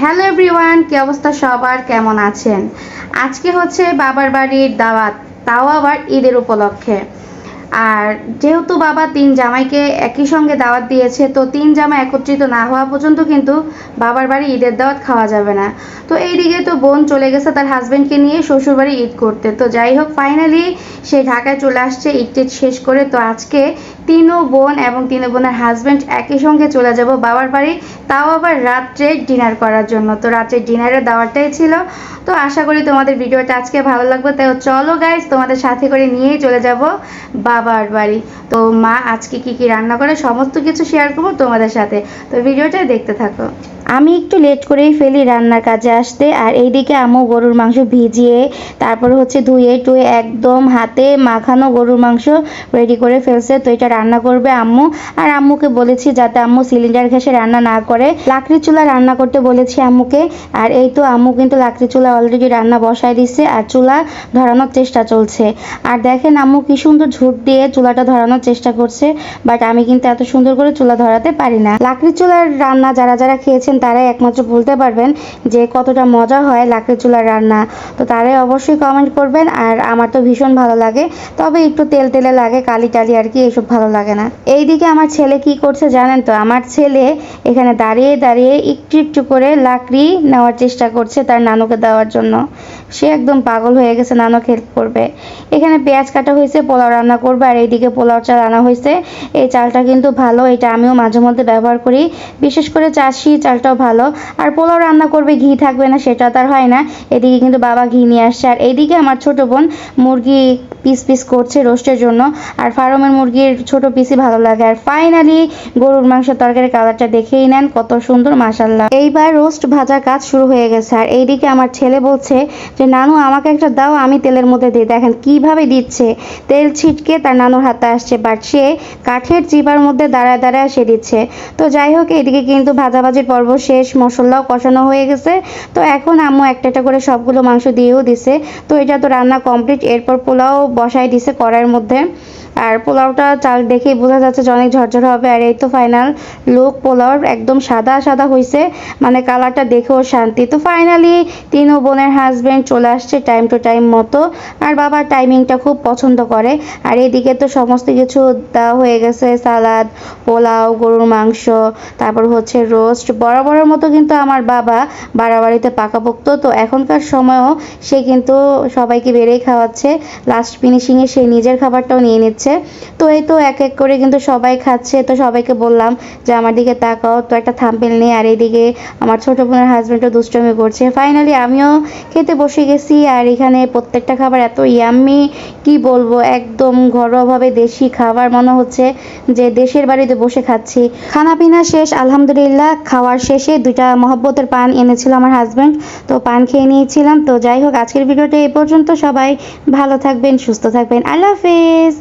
Hello everyone, কি অবস্থা সবার? কেমন আছেন? আজকে হচ্ছে বাবার বাড়ির দাওয়াত, তাও আবার ঈদের উপলক্ষে। আর যেহেতু বাবা তিন জামাইকে একই সঙ্গে দাওয়াত দিয়েছে, তো তিন জামা একত্রিত না হওয়া পর্যন্ত কিন্তু বাবার বাড়ি ঈদের দাওয়াত খাওয়া যাবে না। তো এইদিকে তো বোন চলে গেছে তার হাজব্যান্ডকে নিয়ে শ্বশুর বাড়ি ঈদ করতে। তো যাই হোক ফাইনালি সে ঢাকায় চলে আসছে, ঈদ শেষ করে। তো আজকে তিনও বোন এবং তিনও বোনের হাজবেন্ড একই সঙ্গে চলে যাব বাবার বাড়ি। তাও আবার রাত্রে ডিনার করার জন্য। তো রাত্রে ডিনারের দাওয়ারটাই ছিল। তো আশা করি তোমাদের ভিডিওটা আজকে ভালো লাগবে। তাই চলো গাইজ তোমাদের সাথে করে নিয়েই চলে যাব বাবার বাড়ি। তো মা আজকে কি কি রান্না করে সমস্ত কিছু শেয়ার করব তোমাদের সাথে। তো ভিডিওটা দেখতে থাকো। আমি একটু লেট করেই ফেলি রান্নার কাজে আসতে। আর এইদিকে আম্মু গরুর মাংস ভিজিয়ে, তারপর হচ্ছে ধুয়ে টুয়ে একদম হাতে মাখানো গরুর মাংস রেডি করে ফেলছে। তো এটা রান্না করবে আম্মু। আর আম্মুকে বলেছি যাতে আম্মু সিলিন্ডার ঘেসে রান্না না করে। লাকড়ি চুলা রান্না করতে বলেছি আম্মুকে। আর এই তো আম্মু কিন্তু লাকড়ি চুলা অলরেডি রান্না বসায় দিচ্ছে আর চুলা ধরানোর চেষ্টা চলছে। আর দেখেন আম্মু কি সুন্দর ঝুট দিয়ে চুলাটা ধরানোর চেষ্টা করছে। বাট আমি কিন্তু এত সুন্দর করে চুলা ধরাতে পারি না। লাকড়ি চুলার রান্না যারা যারা খেয়েছেন তারাই একমাত্র বলতে পারবেন যে কতটা মজা হয় লাকড়ি চুলার রান্না। তো তারাই অবশ্যই কমেন্ট করবেন আর আমার তো ভীষণ ভালো লাগে। তবে একটু তেল তেলে লাগে, কালি টালি আর কি এসব ভালো লাগে না। এইদিকে আমার ছেলে কি করছে জানেন তো? আমার ছেলে এখানে দাঁড়িয়ে দাঁড়িয়ে একটু একটু করে লাকড়ি নেওয়ার চেষ্টা করছে তার নানুকে দেওয়ার জন্য। সে একদম পাগল হয়ে গেছে, নানু হেল্প করবে। এখানে পেঁয়াজ কাটা হয়েছে, পোলাও রান্না করবে আর এইদিকে পোলাও চাল আনা হয়েছে। এই চালটা কিন্তু ভালো, এটা আমিও মাঝে মধ্যে ব্যবহার করি। বিশেষ করে চাষি চালটাও ভালো। আর পোলাও রান্না করবে, ঘি থাকবে না, সেটা তার হয় না। এদিকে কিন্তু বাবা ঘি নিয়ে আসছে। আর এইদিকে আমার ছোট বোন মুরগি পিস পিস করছে রোস্টের জন্য। আর ফার্মের মুরগির ছোট পিসই ভালো লাগে। আর ফাইনালি গরুর মাংস তরকারির কালারটা দেখেই নেন, কত সুন্দর মাসাল্লাহ এইবার রোস্ট ভাজার কাজ শুরু হয়ে গেছে। আর এইদিকে আমার ছেলে বলছে যে, নানু, আমাকে একটা দাও, আমি তেলের মধ্যে দিই। দেখেন কীভাবে দিচ্ছে। তেল ছিটকে তার নানুর হাতে আসছে বাট সে কাঠের চিপার মধ্যে দাঁড়ায় দাঁড়ায় সে দিচ্ছে। তো যাই হোক, এদিকে কিন্তু ভাজাভাজির পর্ব শেষ মশলাও কষানো হয়ে গেছে। তো এখন আম্মু একটা একটা করে সবগুলো মাংস দিয়েও দিছে। তো এটা তো রান্না কমপ্লিট। এরপর পোলাও বসাই দিছে কড়াইয়ের মধ্যে। আর পোলাওটা চাল দেখেই বোঝা যাচ্ছে যে অনেক ঝরঝর হবে। আর এই তো ফাইনাল লুক পোলাওর একদম সাদা সাদা হয়েছে মানে কালারটা দেখেও শান্তি। তো ফাইনালি তিনও বোনের হাজব্যান্ড চলে আসছে টাইম টু টাইম মতো। আর বাবার টাইমিংটা খুব পছন্দ করে। আর এদিকে তো সমস্ত কিছু দেওয়া হয়ে গেছে। সালাদ, পোলাও, গরুর মাংস, তারপর হচ্ছে রোস্ট বরাবরের মতো কিন্তু আমার বাবা বাড়াবাড়িতে পাকাপোক্ত, তো এখনকার সময়ও সে কিন্তু সবাইকে বেড়েই খাওয়াচ্ছে। লাস্ট ফিনিশিংয়ে সে নিজের খাবারটাও নিয়ে নিচ্ছে। তো এই তো এক এক করে কিন্তু সবাই খাচ্ছে। তো সবাইকে বললাম যে, আমার দিকে তাকাও, তো একটা থাম্পেল নেই আর এইদিকে আমার ছোট বোনের হাজব্যান্ডও দুষ্টমি করছে। ফাইনালি আমিও খেতে বসে গেছি আর এখানে প্রত্যেকটা খাবার এত ইয়াম্মি কি বলব, একদম ঘরোয়াভাবে দেশি খাবার। মনে হচ্ছে যে দেশের বাড়িতে বসে খাচ্ছি। খানা পিনা শেষ, আলহামদুলিল্লাহ, খাওয়ার শেষে দুইটা মহব্বতের পান এনেছিল আমার হাজব্যান্ড তো পান খেয়ে নিয়েছিলাম। তো যাই হোক, আজকের ভিডিওটা এ পর্যন্ত। সবাই ভালো থাকবেন, সুস্থ থাকবেন। আল্লাহ হাফেজ।